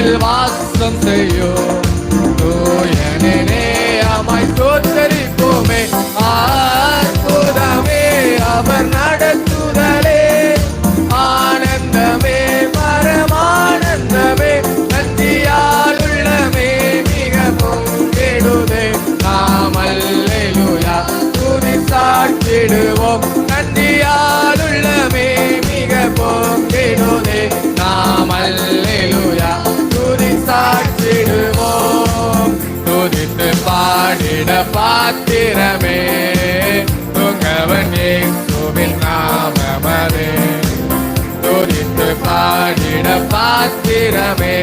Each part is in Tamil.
மனதில் வாசம் செய்யும் தூயனே அமாய் தோத்தரிப்போமே ஆற்புதமே அவர் நடத்துதலே. ஆனந்தமே பரமானந்தமே. நந்தியால் உள்ளமே மிகவும் கெடுதே. நாமல்லேலுயா துதி சாட்டிடுவோம் விட பாத்திரமே. துங்கவன் இயேசுவின் நாமமதே. துரித்து பாடிட பாத்திரமே.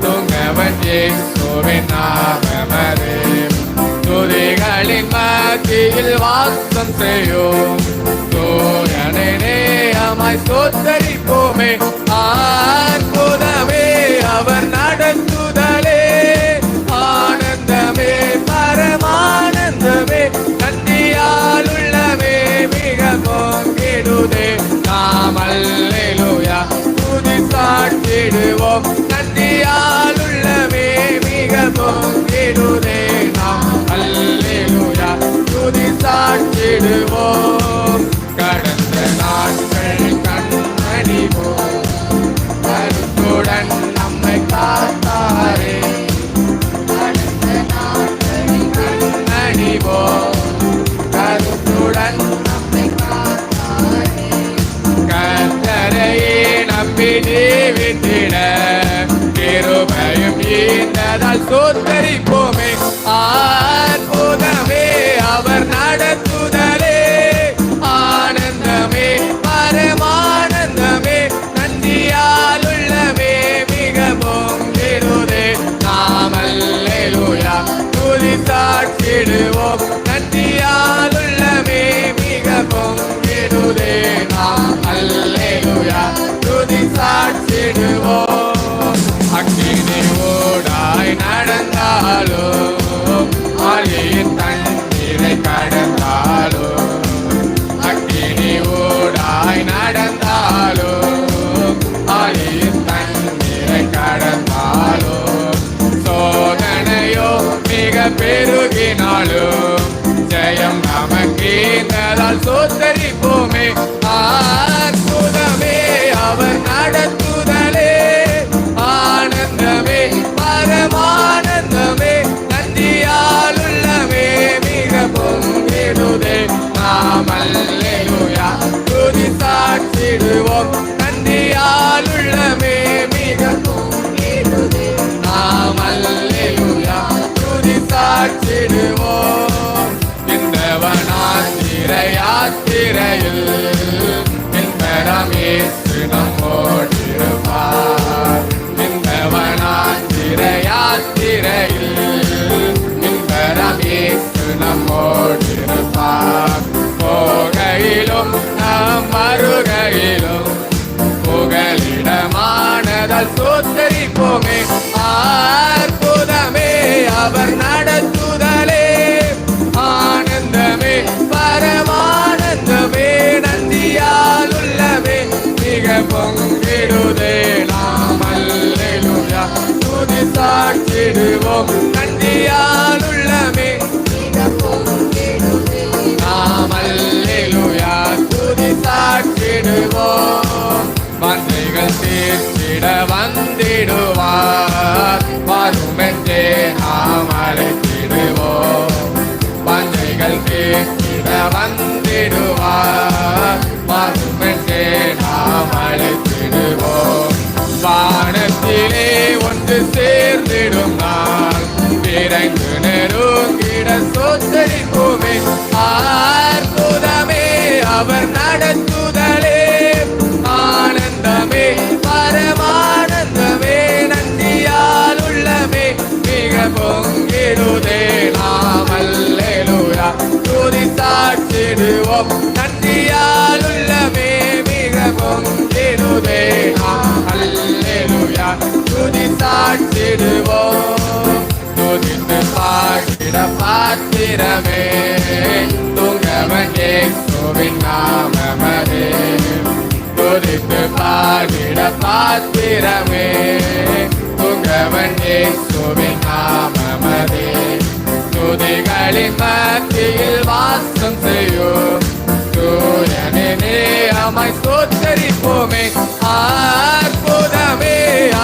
துங்கவன் இயேசுவின் நாமமதே. துதிகளின் மத்தியில் வாசம் செய்யும். தோரணனே அமாய் சோத்தரிப்போமே. அல்லேலோயா துதி சாட்டிடுவோம் நந்தியால் உள்ளவே மிகவும். சோத்தரிப்போம் நம்மோட்டிருப்பார் போகையிலும் நாம் மறுகையிலும் புகலிடமானதால் சோத்தரிப்போமே அற்புதமே அவர் நட வந்திடுவார். தேடுவோம். நன்றியால் உள்ளமே மிகவும் தேடுவே நாம் அல்லேலுயா. துதி சாட்டிடுவோம் துதித்து பாட்டிட பாத்திரமே. தூங்கவன் ஏசுவின் நாமமதே. துதித்து பாடிட பாத்திரமே. உங்கவன் ஏசுவின் நாமமதே. துதிகளின் மத்தியில் வாசம் செய் ஆச்சரிப்போமே அற்புதமே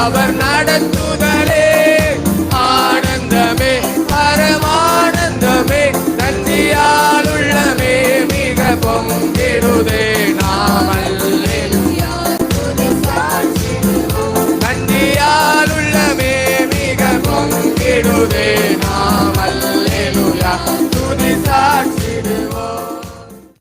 அவர் நடத்துதலே. ஆனந்தமே பரமானந்தமே நன்றியால் உள்ளமே மிக பொங்கிடுதே நாமல்லே. நன்றியால் உள்ளமே மிக பொங்கிடுதே நாமல்லேலுயா துதி